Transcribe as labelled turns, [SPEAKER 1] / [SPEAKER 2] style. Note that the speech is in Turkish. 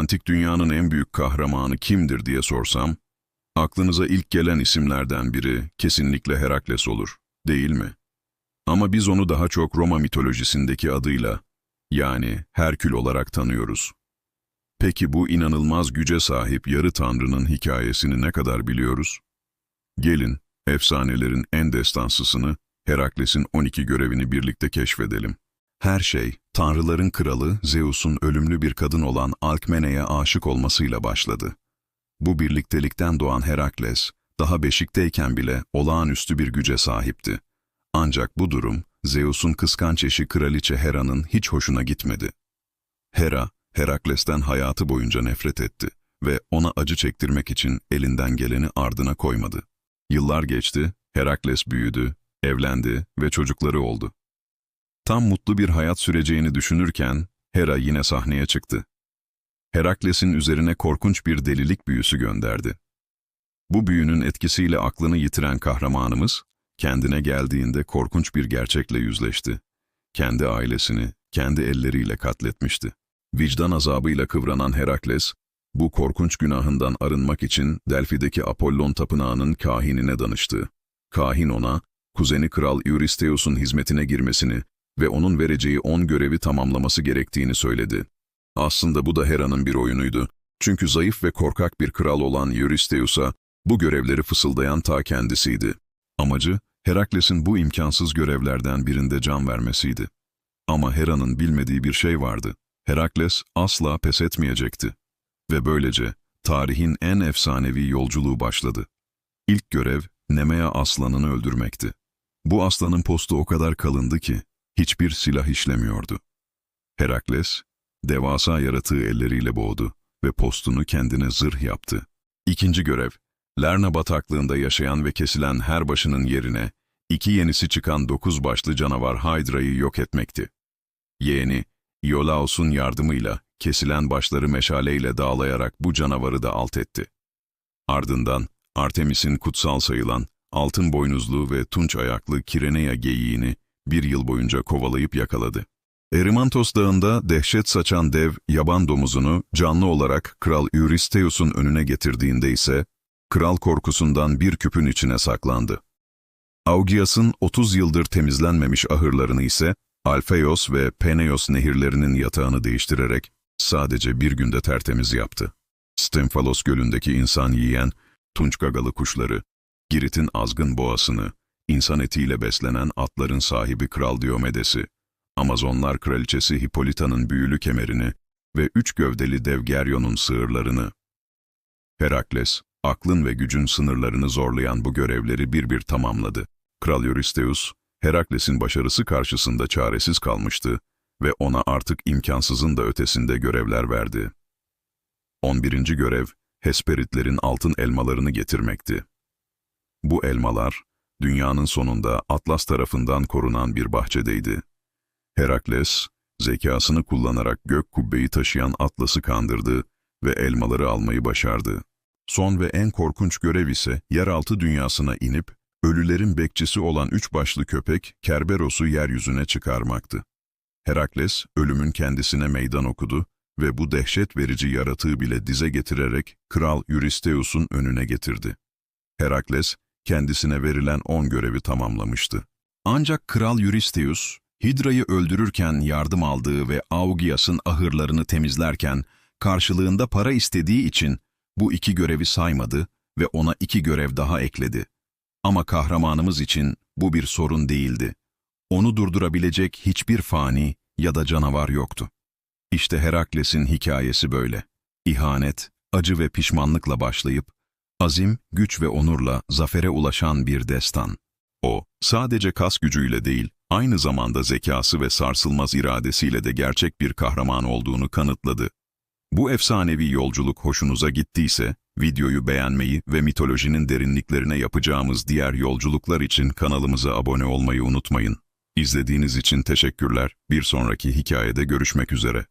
[SPEAKER 1] antik dünyanın en büyük kahramanı kimdir diye sorsam, aklınıza ilk gelen isimlerden biri kesinlikle Herakles olur, değil mi? Ama biz onu daha çok Roma mitolojisindeki adıyla, yani Herkül olarak tanıyoruz. Peki bu inanılmaz güce sahip yarı tanrının hikayesini ne kadar biliyoruz? Gelin, efsanelerin en destansısını, Herakles'in 12 görevini birlikte keşfedelim. Her şey, tanrıların kralı Zeus'un ölümlü bir kadın olan Alkmene'ye aşık olmasıyla başladı. Bu birliktelikten doğan Herakles, daha beşikteyken bile olağanüstü bir güce sahipti. Ancak bu durum, Zeus'un kıskanç eşi kraliçe Hera'nın hiç hoşuna gitmedi. Hera, Herakles'ten hayatı boyunca nefret etti ve ona acı çektirmek için elinden geleni ardına koymadı. Yıllar geçti, Herakles büyüdü, evlendi ve çocukları oldu. Tam mutlu bir hayat süreceğini düşünürken Hera yine sahneye çıktı. Herakles'in üzerine korkunç bir delilik büyüsü gönderdi. Bu büyünün etkisiyle aklını yitiren kahramanımız, kendine geldiğinde korkunç bir gerçekle yüzleşti. Kendi ailesini, kendi elleriyle katletmişti. Vicdan azabıyla kıvranan Herakles, bu korkunç günahından arınmak için Delfi'deki Apollon tapınağının kahinine danıştı. Kahin ona, kuzeni Kral Eurystheus'un hizmetine girmesini ve onun vereceği on görevi tamamlaması gerektiğini söyledi. Aslında bu da Hera'nın bir oyunuydu. Çünkü zayıf ve korkak bir kral olan Eurystheus'a bu görevleri fısıldayan ta kendisiydi. Amacı, Herakles'in bu imkansız görevlerden birinde can vermesiydi. Ama Hera'nın bilmediği bir şey vardı. Herakles asla pes etmeyecekti. Ve böylece tarihin en efsanevi yolculuğu başladı. İlk görev Nemea aslanını öldürmekti. Bu aslanın postu o kadar kalındı ki hiçbir silah işlemiyordu. Herakles, devasa yaratığı elleriyle boğdu ve postunu kendine zırh yaptı. İkinci görev, Lerna bataklığında yaşayan ve kesilen her başının yerine iki yenisi çıkan dokuz başlı canavar Hydra'yı yok etmekti. Yeğeni, Iolaos'un yardımıyla kesilen başları meşaleyle dağlayarak bu canavarı da alt etti. Ardından Artemis'in kutsal sayılan altın boynuzlu ve tunç ayaklı Kireneya geyiğini bir yıl boyunca kovalayıp yakaladı. Erimantos dağında dehşet saçan dev yaban domuzunu canlı olarak Kral Eurystheus'un önüne getirdiğinde ise kral korkusundan bir küpün içine saklandı. Augias'ın 30 yıldır temizlenmemiş ahırlarını ise Alfeios ve Peneos nehirlerinin yatağını değiştirerek sadece bir günde tertemiz yaptı. Stemphalos gölündeki insan yiyen tunç gagalı kuşları, Girit'in azgın boğasını, insan etiyle beslenen atların sahibi Kral Diomedes'i, Amazonlar kraliçesi Hippolyta'nın büyülü kemerini ve üç gövdeli dev Geryon'un sığırlarını. Herakles, aklın ve gücün sınırlarını zorlayan bu görevleri bir bir tamamladı. Kral Eurystheus, Herakles'in başarısı karşısında çaresiz kalmıştı ve ona artık imkansızın da ötesinde görevler verdi. 11. görev, Hesperitlerin altın elmalarını getirmekti. Bu elmalar, dünyanın sonunda Atlas tarafından korunan bir bahçedeydi. Herakles, zekasını kullanarak gök kubbeyi taşıyan Atlas'ı kandırdı ve elmaları almayı başardı. Son ve en korkunç görev ise yeraltı dünyasına inip, ölülerin bekçisi olan üç başlı köpek Kerberos'u yeryüzüne çıkarmaktı. Herakles, ölümün kendisine meydan okudu ve bu dehşet verici yaratığı bile dize getirerek Kral Eurystheus'un önüne getirdi. Herakles, kendisine verilen on görevi tamamlamıştı. Ancak Kral Eurystheus, Hidra'yı öldürürken yardım aldığı ve Augias'ın ahırlarını temizlerken karşılığında para istediği için bu iki görevi saymadı ve ona iki görev daha ekledi. Ama kahramanımız için bu bir sorun değildi. Onu durdurabilecek hiçbir fani ya da canavar yoktu. İşte Herakles'in hikayesi böyle. İhanet, acı ve pişmanlıkla başlayıp, azim, güç ve onurla zafere ulaşan bir destan. O, sadece kas gücüyle değil, aynı zamanda zekası ve sarsılmaz iradesiyle de gerçek bir kahraman olduğunu kanıtladı. Bu efsanevi yolculuk hoşunuza gittiyse, videoyu beğenmeyi ve mitolojinin derinliklerine yapacağımız diğer yolculuklar için kanalımıza abone olmayı unutmayın. İzlediğiniz için teşekkürler. Bir sonraki hikayede görüşmek üzere.